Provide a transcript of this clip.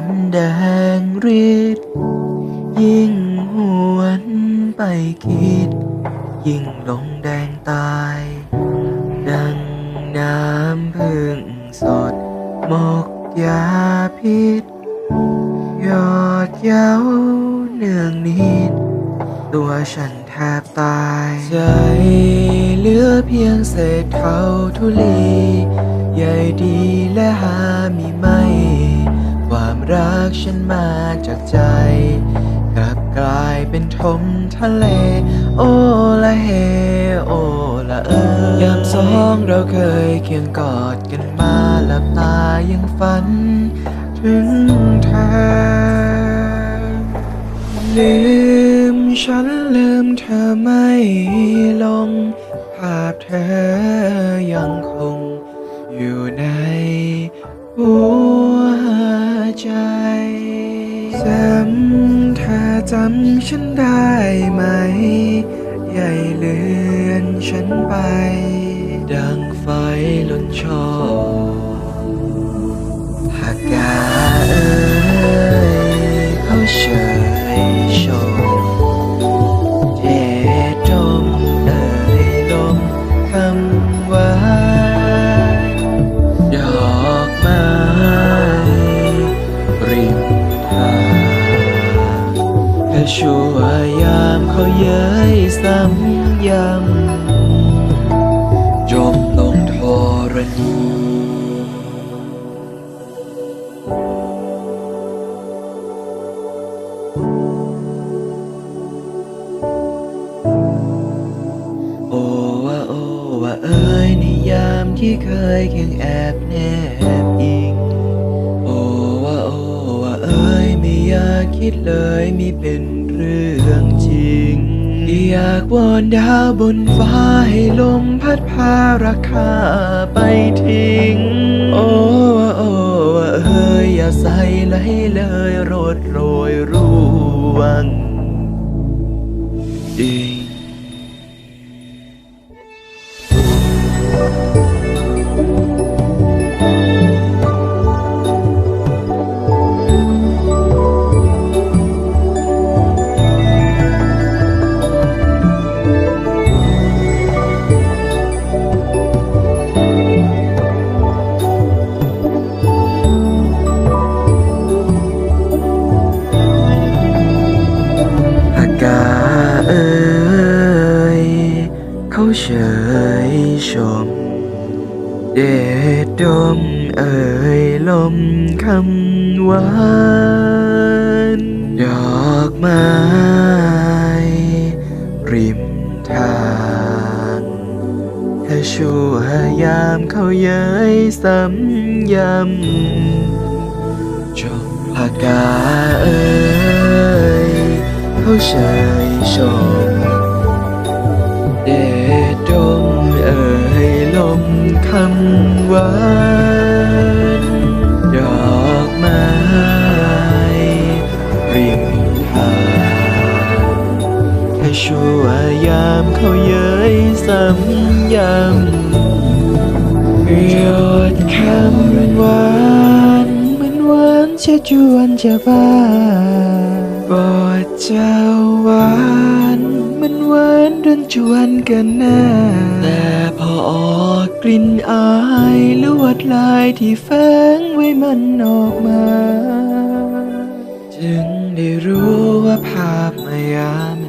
ตยิ่งหวนไปคิด ยิ่งลงแดงตาย ดังน้ำพึ่งสดหมกยาพิษ ยอดเย้าเนืองนิด ตัวฉันแทบตาย ใจเหลือเพียงเศษเท่าทุลี ใหญ่ดีและหามีไม่ รักฉันมาจากใจ กลับกลายเป็นทมทะเล โอละเฮโอละเอยามสองเราเคยเคียงกอดกันมาหลับตายังฝัน ถึงเธอลืมฉันลืมเธอไม่ลง ภาพเธอยังคงอยู่ในหัว ใจจำเธอจำฉันได้ไหม ใหญ่เลือนฉันไป ดังไฟล้นชอหากกา ที่เคยเคียงแอบแนบอิงโอ้ว่าโอ้ว่าเอ้ยไม่อยากคิดเลยมีเป็นเรื่องจริง อยากวอนดาวบนฟ้าให้ลมพัดพาราคาไปทิ้ง โอ้ว่าโอ้ว่าเอ้ยอย่าใส่ไหลเลยโรดโรยร่วงดิ่ง เขาเฉยชม เดดดมเอ่ยลมคำหวานดอกไม้ริมทางแค่ชั่วยามเขาเย้ยซ้ำย้ำจบพากาเอ่ยเขาเฉยชม คำหวานดอกไม้ริมทางแค่ชั่วยามเขาเย้ยซ้ำย้ำหยดคำหวานเหมือนหวานเชื่อจวนจะบ้าบอดเจ้าหวานานหวานดนจวนกันหน้า แต่พอออกกลิ่นอายลวดลายที่แฝงไว้มันออกมา จึงได้รู้ว่าภาพมายาม